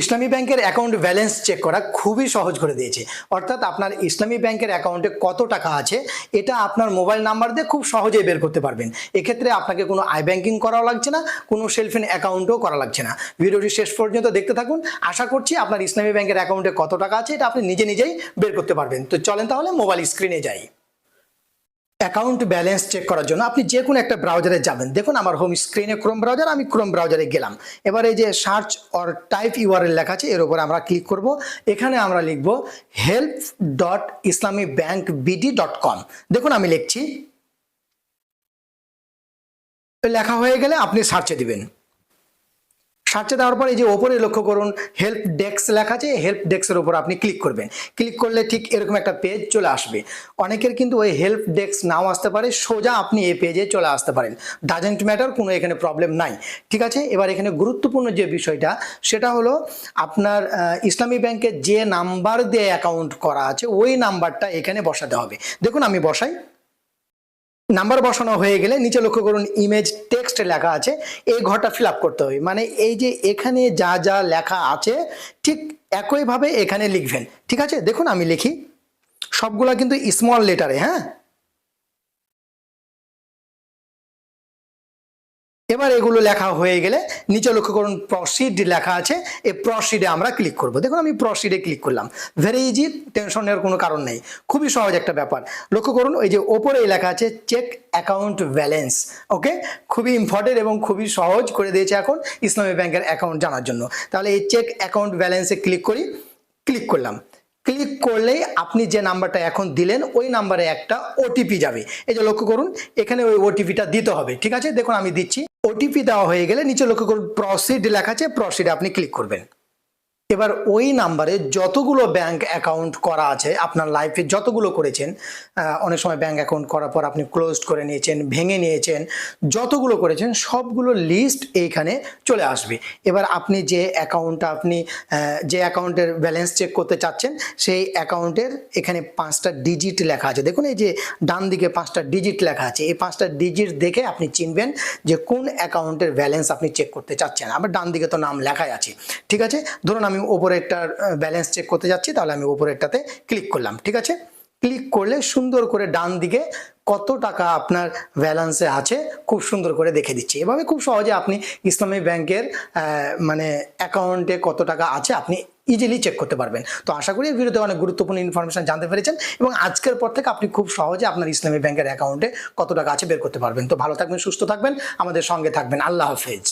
ইসলামী ব্যাংকের account balance check করা খুবই সহজ করে দিয়েছে। অর্থাৎ আপনার ইসলামী ব্যাংকের অ্যাকাউন্টে কত টাকা আছে, এটা আপনার মোবাইল নাম্বার দিয়ে খুব সহজেই বের করতে পারবেন। এক্ষেত্রে আপনাকে কোনো আই ব্যাংকিং করাও লাগছে না, কোনো সেলফিন অ্যাকাউন্টও করা লাগছে না। ভিডিওটি শেষ পর্যন্ত দেখতে থাকুন। আশা করছি আপনার ইসলামী ব্যাংকের অ্যাকাউন্টে কত টাকা আছে, এটা আপনি নিজে নিজেই বের করতে পারবেন। তো চলেন তাহলে মোবাইল স্ক্রিনে যাই। অ্যাকাউন্ট ব্যালেন্স চেক করার জন্য আপনি যে কোনো একটা ব্রাউজারে যাবেন। দেখুন, আমার হোম স্ক্রিনে ক্রোম ব্রাউজার আমি ক্রোম ব্রাউজারে গেলাম। এবার এই যে সার্চ অর টাইপ ইউআরএল লেখা আছে, এর উপর আমরা ক্লিক করব। এখানে আমরা লিখব help dot Islami bank BD dot com দেখুন, আমি লিখছি। লেখা হয়ে গেলে আপনি সার্চে দিবেন। সার্চে দেওয়ার পর এই যে ওপরে লক্ষ্য করুন হেল্প ডেস্ক লেখা আছে হেল্প ডেস্কের ওপর আপনি ক্লিক করবেন। ক্লিক করলে ঠিক এরকম একটা পেজ চলে আসবে। অনেকের কিন্তু ওই হেল্প ডেস্ক নাও আসতে পারে, সোজা আপনি এই পেজে চলে আসতে পারেন। ডাজেন্ট ম্যাটার কোনো এখানে প্রবলেম নাই। ঠিক আছে? এবার এখানে গুরুত্বপূর্ণ যে বিষয়টা, সেটা হলো আপনার ইসলামী ব্যাংকে যে নাম্বার দিয়ে অ্যাকাউন্ট করা আছে, ওই নাম্বারটা এখানে বসাতে হবে। দেখুন আমি বসাই। নাম্বার বসানো হয়ে গেলে নিচে লক্ষ্য করুন ইমেজ টেক্সট লেখা আছে, এই ঘরটা ফিল করতে হবে। মানে এই যে এখানে যা যা লেখা আছে, ঠিক একইভাবে এখানে লিখবেন। ঠিক আছে? দেখুন আমি লিখি। সবগুলা কিন্তু স্মল লেটারে হ্যাঁ? এবার এগুলো লেখা হয়ে গেলে নিচে লক্ষ্য করুন প্রসিড লেখা আছে। এই প্রসিডে আমরা ক্লিক করব। দেখুন আমি প্রসিডে ক্লিক করলাম। ভেরি ইজি টেনশন নেওয়ার কোনো কারণ নেই। খুবই সহজ একটা ব্যাপার। লক্ষ্য করুন ওই যে ওপরে লেখা আছে চেক অ্যাকাউন্ট ব্যালেন্স ওকে খুবই ইম্পর্টেন্ট এবং খুবই সহজ করে দিয়েছে এখন ইসলামী ব্যাংকের অ্যাকাউন্ট জানার জন্য। তাহলে এই চেক অ্যাকাউন্ট ব্যালেন্সে ক্লিক করি ক্লিক করলাম। ক্লিক করলেই আপনি যে নাম্বারটা এখন দিলেন, ওই নাম্বারে একটা ওটিপি যাবে। এই যে লক্ষ্য করুন, এখানে ওই ওটিপিটা দিতে হবে, ঠিক আছে? দেখুন আমি দিচ্ছি। ওটিপি দেওয়া হয়ে গেলে নিচে লক্ষ্য করুন প্রসিড লেখা আছে প্রসিড আপনি ক্লিক করবেন। এবার ওই নাম্বারে যতগুলো ব্যাংক অ্যাকাউন্ট করা আছে আপনার লাইফে যতগুলো করেছেন অনেক সময় ব্যাংক অ্যাকাউন্ট করার পর আপনি ক্লোজ করে নিয়েছেন, ভেঙে নিয়েছেন, যতগুলো করেছেন সবগুলো লিস্ট এইখানে চলে আসবে। এবার আপনি যে অ্যাকাউন্টটা আপনি যে অ্যাকাউন্টের ব্যালেন্স চেক করতে চাচ্ছেন, সেই অ্যাকাউন্টের এখানে পাঁচটা ডিজিট লেখা আছে। দেখুন এই যে ডান দিকে পাঁচটা ডিজিট লেখা আছে, এই পাঁচটা ডিজিট দেখে আপনি চিনবেন যে কোন অ্যাকাউন্টের ব্যালেন্স আপনি চেক করতে চাচ্ছেন। আবার ডান দিকে তো নাম লেখাই আছে, ঠিক আছে? ধরুন আমি ওপরেরটার ব্যালেন্স চেক করতে যাচ্ছি, তাহলে আমি ওপরেরটাতে ক্লিক করলাম, ঠিক আছে? ক্লিক করলে সুন্দর করে ডান দিকে কত টাকা আপনার ব্যালেন্সে আছে, খুব সুন্দর করে দেখে দিচ্ছি। এভাবে খুব সহজে আপনি ইসলামী ব্যাংকের মানে অ্যাকাউন্টে কত টাকা আছে, আপনি ইজিলি চেক করতে পারবেন। তো আশা করি এই ভিডিওতে অনেক গুরুত্বপূর্ণ ইনফরমেশন জানতে পেরেছেন এবং আজকের পর থেকে আপনি খুব সহজে আপনার ইসলামী ব্যাংকের অ্যাকাউন্টে কত টাকা আছে বের করতে পারবেন। তো ভালো থাকবেন, সুস্থ থাকবেন, আমাদের সঙ্গে থাকবেন। আল্লাহ হাফেজ।